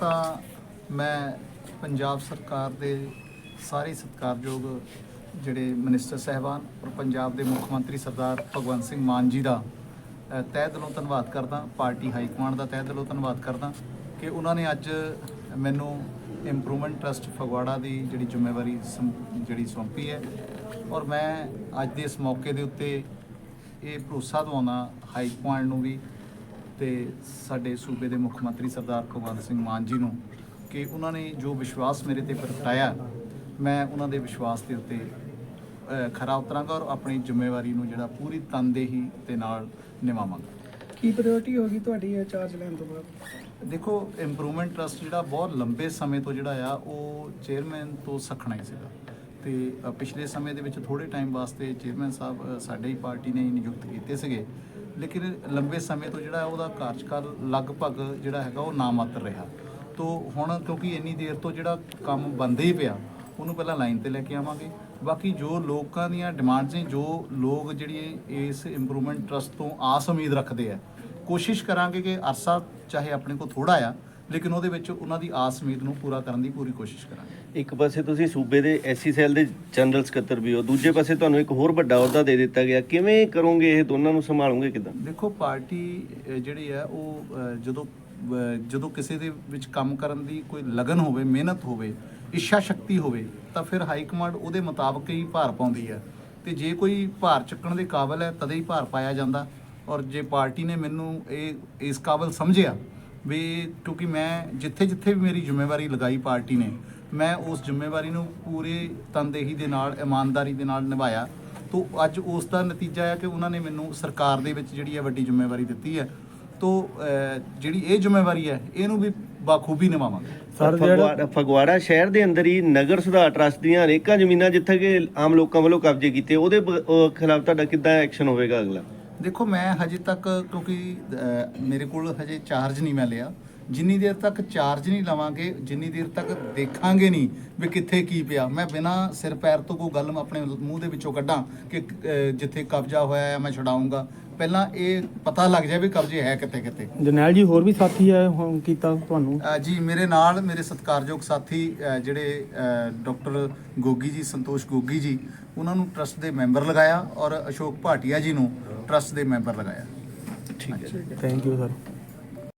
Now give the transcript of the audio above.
ਤਾਂ ਮੈਂ ਪੰਜਾਬ ਸਰਕਾਰ ਦੇ ਸਾਰੇ ਸਤਿਕਾਰਯੋਗ ਜਿਹੜੇ ਮਿਨਿਸਟਰ ਸਹਿਬਾਨ ਔਰ ਪੰਜਾਬ ਦੇ ਮੁੱਖ ਮੰਤਰੀ ਸਰਦਾਰ ਭਗਵੰਤ ਸਿੰਘ ਮਾਨ ਜੀ ਦਾ ਤਹਿ ਦਿਲੋਂ ਧੰਨਵਾਦ ਕਰਦਾ, ਪਾਰਟੀ ਹਾਈ ਕਮਾਂਡ ਦਾ ਤਹਿ ਦਿਲੋਂ ਧੰਨਵਾਦ ਕਰਦਾ ਕਿ ਉਹਨਾਂ ਨੇ ਅੱਜ ਮੈਨੂੰ ਇੰਪਰੂਵਮੈਂਟ ਟਰਸਟ ਫਗਵਾੜਾ ਦੀ ਜਿਹੜੀ ਜ਼ਿੰਮੇਵਾਰੀ ਸੰ- ਜਿਹੜੀ ਸੌਂਪੀ ਹੈ ਔਰ ਮੈਂ ਅੱਜ ਦੇ ਇਸ ਮੌਕੇ ਦੇ ਉੱਤੇ ਇਹ ਭਰੋਸਾ ਦਿਵਾਉਣਾ ਹਾਈ ਕਮਾਂਡ ਨੂੰ ਵੀ ਤੇ ਸਾਡੇ ਸੂਬੇ ਦੇ ਮੁੱਖ ਮੰਤਰੀ ਸਰਦਾਰ ਭਗਵੰਤ ਸਿੰਘ ਮਾਨ ਜੀ ਨੂੰ ਕਿ ਉਹਨਾਂ ਨੇ ਜੋ ਵਿਸ਼ਵਾਸ ਮੇਰੇ ਤੇ ਪ੍ਰਗਟਾਇਆ ਮੈਂ ਉਹਨਾਂ ਦੇ ਵਿਸ਼ਵਾਸ ਦੇ ਉੱਤੇ ਖਰਾ ਉਤਰਾਂਗਾ ਔਰ ਆਪਣੀ ਜ਼ਿੰਮੇਵਾਰੀ ਨੂੰ ਜਿਹੜਾ ਪੂਰੀ ਤਨਦੇਹੀ ਦੇ ਨਾਲ ਨਿਭਾਵਾਂਗਾ। ਕੀ ਪ੍ਰਾਇੋਰਟੀ ਹੋਗੀ ਤੁਹਾਡੀ ਇਹ ਚਾਰਜ ਲੈਣ ਤੋਂ ਬਾਅਦ? ਦੇਖੋ ਇੰਪਰੂਵਮੈਂਟ ਟਰਸਟ ਜਿਹੜਾ ਬਹੁਤ ਲੰਬੇ ਸਮੇਂ ਤੋਂ ਜਿਹੜਾ ਆ ਉਹ ਚੇਅਰਮੈਨ ਤੋਂ ਸਖਣਾ ਹੀ ਸੀਗਾ। ਤੇ ਪਿਛਲੇ ਸਮੇਂ ਦੇ ਵਿੱਚ ਥੋੜੇ ਟਾਈਮ ਵਾਸਤੇ ਚੇਅਰਮੈਨ ਸਾਹਿਬ ਸਾਡੇ ਹੀ ਪਾਰਟੀ ਨੇ ਨਿਯੁਕਤ ਕੀਤੇ ਸੀਗੇ। ਲੇਕਿਨ ਲੰਬੇ ਸਮੇਂ ਤੋਂ ਜਿਹੜਾ ਉਹਦਾ ਕਾਰਜਕਾਲ ਲਗਭਗ ਜਿਹੜਾ ਹੈਗਾ ਉਹ ਨਾਮਾਤਰ ਰਿਹਾ। ਤੋ, ਹੁਣ ਕਿਉਂਕਿ ਇੰਨੀ ਦੇਰ ਤੋਂ ਜਿਹੜਾ ਕੰਮ ਬੰਦੇ ਹੀ ਪਿਆ, ਉਹਨੂੰ ਪਹਿਲਾਂ ਲਾਈਨ ਤੇ ਲੈ ਕੇ ਆਵਾਂਗੇ। ਬਾਕੀ ਜੋ ਲੋਕਾਂ ਦੀਆਂ ਡਿਮਾਂਡਸ ਨੇ, ਜੋ ਲੋਕ ਜਿਹੜੀ ਇਸ ਇੰਪਰੂਵਮੈਂਟ ਟਰਸਟ ਤੋਂ ਆਸ ਉਮੀਦ ਰੱਖਦੇ ਆ, ਕੋਸ਼ਿਸ਼ ਕਰਾਂਗੇ ਕਿ ਅਰਸਾ ਚਾਹੇ ਆਪਣੇ ਕੋਲ ਥੋੜਾ ਆ, ਲੇਕਿਨ ਉਹਦੇ ਵਿੱਚ ਉਹਨਾਂ ਦੀ ਆਸ ਉਮੀਦ ਨੂੰ ਪੂਰਾ ਕਰਨ ਦੀ ਪੂਰੀ ਕੋਸ਼ਿਸ਼ ਕਰਾਂਗੇ। ਇੱਕ ਪਾਸੇ ਤੁਸੀਂ ਸੂਬੇ ਦੇ ਐਸਸੀ ਸੈੱਲ ਦੇ ਜਨਰਲ ਸਕੱਤਰ ਵੀ ਹੋ, ਦੂਜੇ ਪਾਸੇ ਤੁਹਾਨੂੰ ਇੱਕ ਹੋਰ ਵੱਡਾ ਅਹੁਦਾ ਦੇ ਦਿੱਤਾ ਗਿਆ। ਕਿਵੇਂ ਕਰੋਗੇ ਇਹ? ਦੋਨਾਂ ਨੂੰ ਸੰਭਾਲੋਗੇ ਕਿਦਾਂ? ਦੇਖੋ, ਪਾਰਟੀ ਜਿਹੜੀ ਹੈ, ਉਹ ਜਦੋਂ ਜਦੋਂ ਕਿਸੇ ਦੇ ਵਿੱਚ ਕੰਮ ਕਰਨ ਦੀ ਕੋਈ ਲਗਨ ਹੋਵੇ, ਮਿਹਨਤ ਹੋਵੇ ਇੱਛਾ ਸ਼ਕਤੀ ਹੋਵੇ, ਤਾਂ ਫਿਰ ਹਾਈ ਕਮਾਂਡ ਉਹਦੇ ਮੁਤਾਬਕ ਹੀ ਭਾਰ ਪਾਉਂਦੀ ਹੈ। ਤੇ ਜੇ ਕੋਈ ਭਾਰ ਚੱਕਣ ਦੇ ਕਾਬਿਲ ਹੈ, ਤਦੇ ਹੀ ਭਾਰ ਪਾਇਆ ਜਾਂਦਾ। ਔਰ ਜੇ ਪਾਰਟੀ ਨੇ ਮੈਨੂੰ ਇਹ, ਇਸ ਕਾਬਿਲ ਸਮਝਿਆ ਵੀ ਕਿਉਂਕਿ ਮੈਂ ਜਿੱਥੇ ਜਿੱਥੇ ਵੀ ਮੇਰੀ ਜ਼ਿੰਮੇਵਾਰੀ ਲਗਾਈ ਪਾਰਟੀ ਨੇ ਮੈਂ ਉਸ ਜ਼ਿੰਮੇਵਾਰੀ ਨੂੰ ਪੂਰੇ ਤਨਦੇਹੀ ਦੇ ਨਾਲ ਇਮਾਨਦਾਰੀ ਦੇ ਨਾਲ ਨਿਭਾਇਆ। ਤੋ ਅੱਜ ਉਸ ਦਾ ਨਤੀਜਾ ਹੈ ਕਿ ਉਹਨਾਂ ਨੇ ਮੈਨੂੰ ਸਰਕਾਰ ਦੇ ਵਿੱਚ ਜਿਹੜੀ ਹੈ ਵੱਡੀ ਜ਼ਿੰਮੇਵਾਰੀ ਦਿੱਤੀ ਹੈ ਤੋ ਜਿਹੜੀ ਇਹ ਜ਼ਿੰਮੇਵਾਰੀ ਹੈ ਇਹਨੂੰ ਵੀ ਬਾਖੂਬੀ ਨਿਭਾਵਾਂਗੇ। ਸਰ, ਜਿਹੜਾ- ਫਗਵਾੜਾ ਸ਼ਹਿਰ ਦੇ ਅੰਦਰ ਹੀ ਨਗਰ ਸੁਧਾਰ ਟਰਸਟ ਦੀਆਂ ਅਨੇਕਾਂ ਜ਼ਮੀਨਾਂ ਜਿੱਥੇ ਕਿ ਆਮ ਲੋਕਾਂ ਵੱਲੋਂ ਕਬਜ਼ੇ ਕੀਤੇ ਉਹਦੇ ਖਿਲਾਫ ਤੁਹਾਡਾ ਕਿੱਦਾਂ ਐਕਸ਼ਨ ਹੋਵੇਗਾ ਅਗਲਾ? ਦੇਖੋ ਮੈਂ ਹਜੇ ਤੱਕ ਕਿਉਂਕਿ ਮੇਰੇ ਕੋਲ ਹਜੇ ਚਾਰਜ ਨਹੀਂ ਮੈਂ ਲਿਆ। ਜਿੰਨੀ ਦੇਰ ਤੱਕ ਚਾਰਜ ਨਹੀਂ ਲਵਾਂਗੇ ਜਿੰਨੀ ਦੇਰ ਤੱਕ ਦੇਖਾਂਗੇ ਨਹੀਂ ਵੀ ਕਿੱਥੇ ਕੀ ਪਿਆ। ਮੈਂ ਬਿਨਾ ਸਿਰ ਪੈਰ ਤੋਂ ਕੋਈ ਗੱਲ ਆਪਣੇ ਮੂੰਹ ਦੇ ਵਿੱਚੋਂ ਕੱਢਾਂ ਕਿ ਜਿੱਥੇ ਕਬਜ਼ਾ ਹੋਇਆ ਹੈ ਮੈਂ ਛਡਾਊਂਗਾ। ਪਹਿਲਾਂ ਇਹ ਪਤਾ ਲੱਗ ਜਾਵੇ ਕਬਜ਼ੇ ਹੈ ਕਿੱਥੇ ਕਿੱਥੇ। ਜਰਨੈਲ ਜੀ ਹੋਰ ਵੀ ਸਾਥੀ ਹੈ ਹੁਣ ਕੀਤਾ ਤੁਹਾਨੂੰ? ਜੀ ਮੇਰੇ ਨਾਲ ਮੇਰੇ ਸਤਿਕਾਰਯੋਗ ਸਾਥੀ ਜਿਹੜੇ ਡਾਕਟਰ ਗੋਗੀ ਜੀ ਸੰਤੋਸ਼ ਗੋਗੀ ਜੀ ਉਹਨਾਂ ਨੂੰ ਟਰਸਟ ਦੇ ਮੈਂਬਰ ਲਗਾਇਆ ਔਰ ਅਸ਼ੋਕ ਭਾਟੀਆ ਜੀ ਨੂੰ ਟਰਸਟ ਦੇ ਮੈਂਬਰ ਲਗਾਇਆ। ਠੀਕ ਹੈ। Thank you sir